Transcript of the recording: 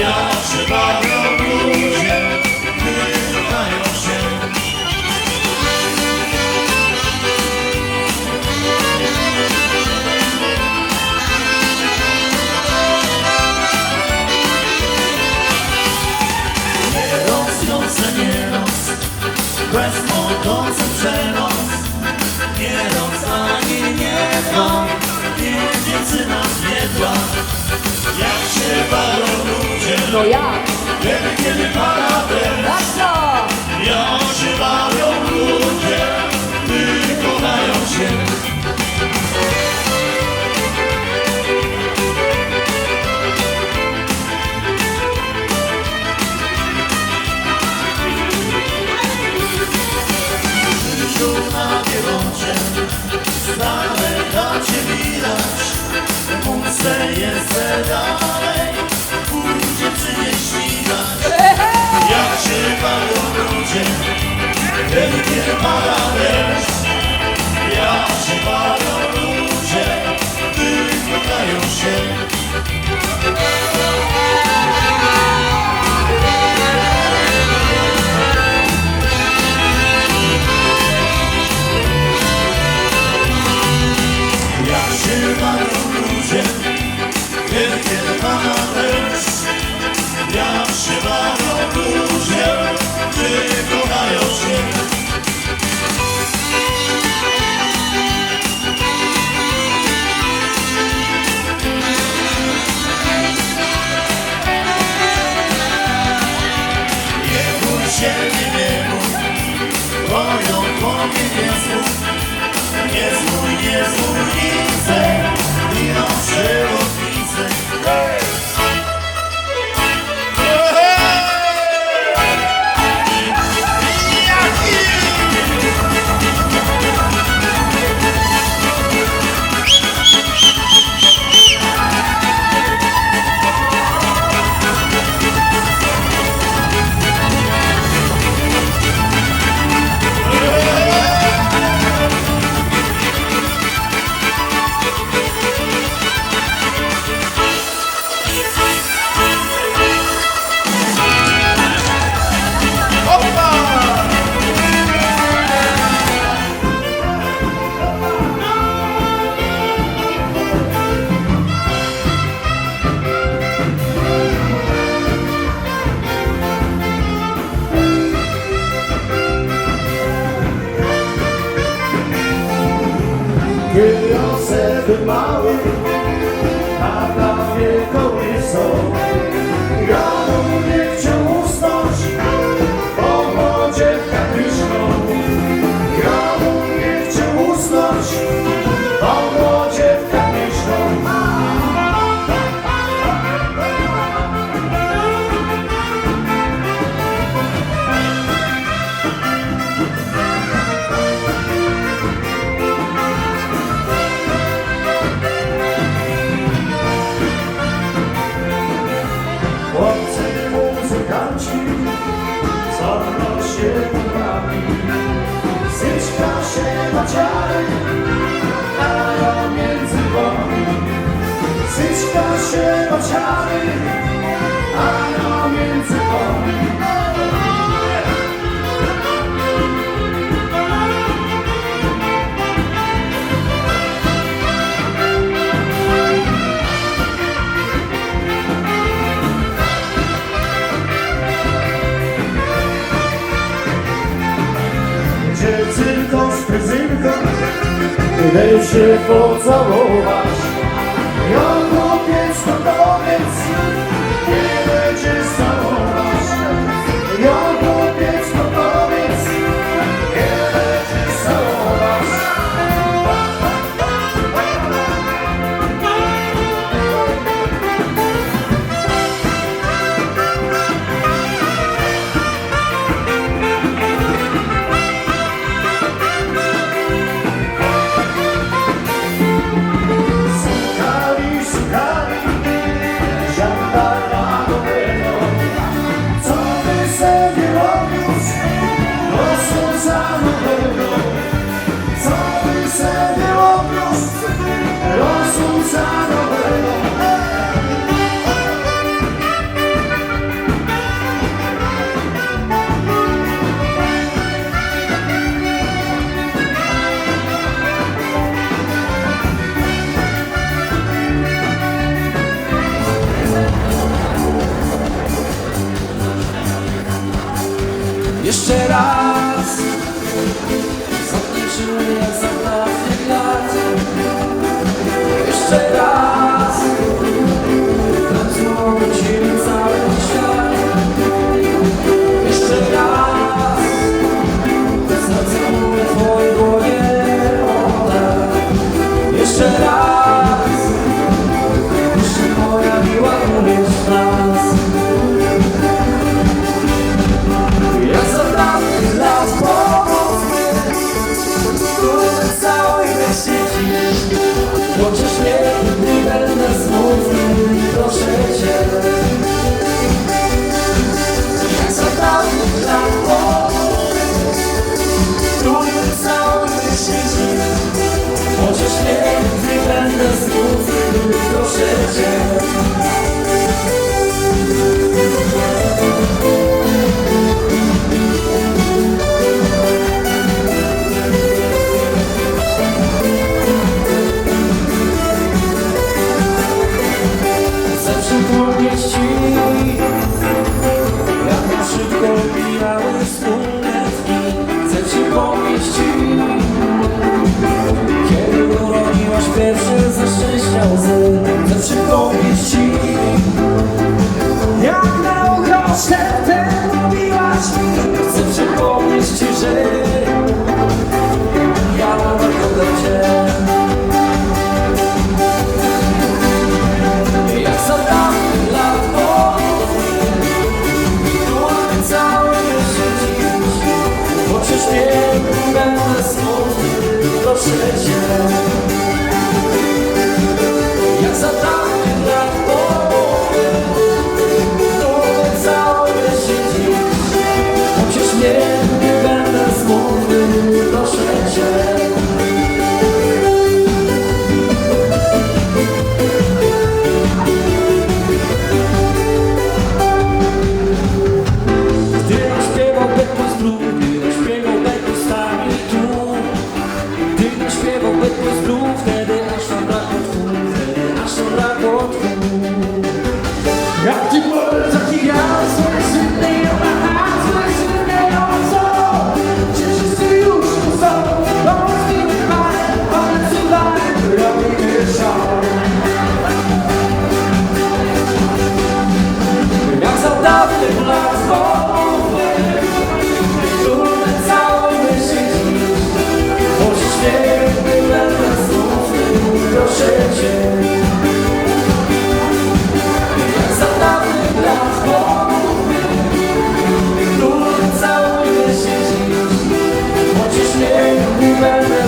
Wielkie pana deszcz Ja się bawią ludzie Gdy kochają się Nie rozwiąże nie roz Bez mogący przenos Nie roz ani nie dom Nie więcej nas nie dła No jak? Kiedy, kiedy deszcz Na? Jak się bawią ludzie Gdy kochają się Krzyżu na Z daleka cię widać Muszę dalej tomorrow. on said goodbye. Się maciary, a ja między wami. Dziewczynką z prezynką Idę się pocałować surrender. inside. Savior. remember